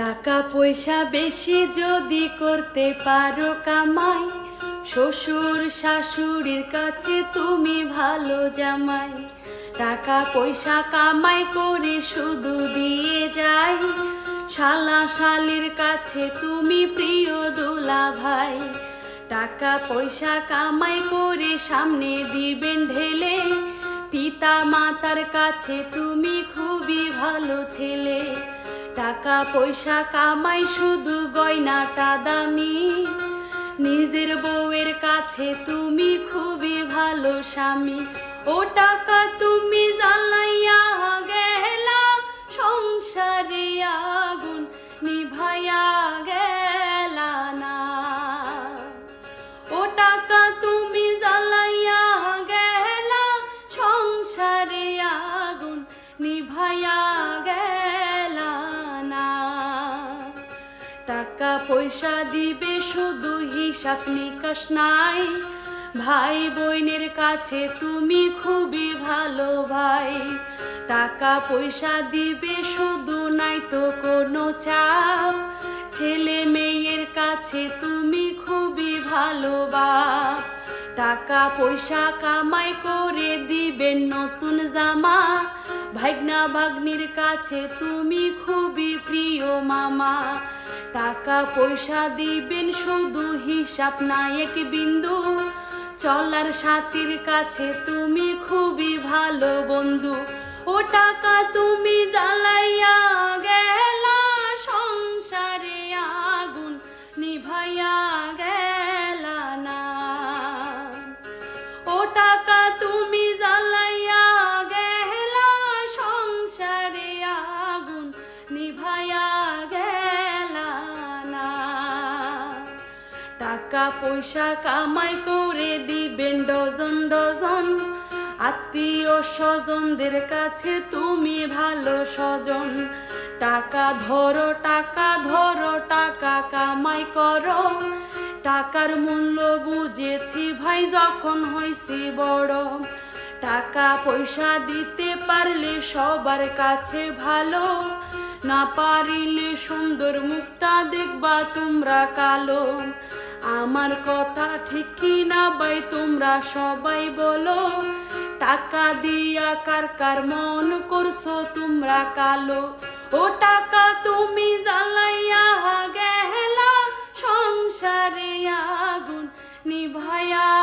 টাকা পয়সা বেশি যদি করতে পারো কামাই, শ্বশুর শাশুড়ির কাছে তুমি ভালো জামাই। টাকা পয়সা কামাই করে শুধু দিয়ে যাই শালা শালির কাছে তুমি প্রিয় দোলা ভাই। টাকা পয়সা কামাই করে সামনে দিবেন ঢেলে পিতা মাতার কাছে তুমি খুবই ভালো ছেলে। টাকা পয়সা কামাই শুধু গয়নাটা দামি। নিজের বউয়ের কাছে তুমি খুবই ভালো স্বামী। ও টাকা তুমি জ্বালাইয়া গেলা, সংসারে আগুন নিভাইয়া গেলা না। ও টাকা তুমি জ্বালাইয়া গেলা, সংসারে আগুন নিভাইয়া টাকা পয়সা দিবে, শুধু হিসাব নিকাশ নাই। ভাই বোনের কাছে তুমি খুবই ভালো ভাই। টাকা পয়সা দিবে, শুধু নাই তো কোনো চাপ। ছেলে মেয়ের কাছে তুমি খুবই ভালো বাপ। টাকা পয়সা কামাই করে দিবেন নতুন জামা। ভাগনা ভাগ্নির কাছে তুমি খুবই প্রিয় মামা। টাকা পয়সা দিবেন, শুধু হিসাব নায়ক বিন্দু। চলার সাথীর কাছে তুমি খুবই ভালো বন্ধু। ও টাকা তুমি জ্বালাইয়া গেলা, সংসারে আগুন নিভাইয়া গেলা না। ও টাকা তুমি জ্বালাইয়া গেলা, সংসারে আগুন নিভাইয়া টাকা পয়সা কামাই করে দিবেন ডজন ডজন। আত্মীয় স্বজনদের কাছে তুমি ভালো স্বজন। টাকা ধরো টাকা ধরো, টাকা কামাই করো। টাকার মূল্য বুঝেছি ভাই, যখন হয়েছি বড়। টাকা পয়সা দিতে পারলে সবার কাছে ভালো। না পারিলে সুন্দর মুখটা দেখবা তোমরা কালো। আমার কথা ঠিক কি না বাই তোমরা সবাই বলো। টাকা দিয়া কার কার মন করছ? তোমরা কালো। ও টাকা তুমি জ্বালাইয়া গেলা। সংসারে আগুন নিভায়া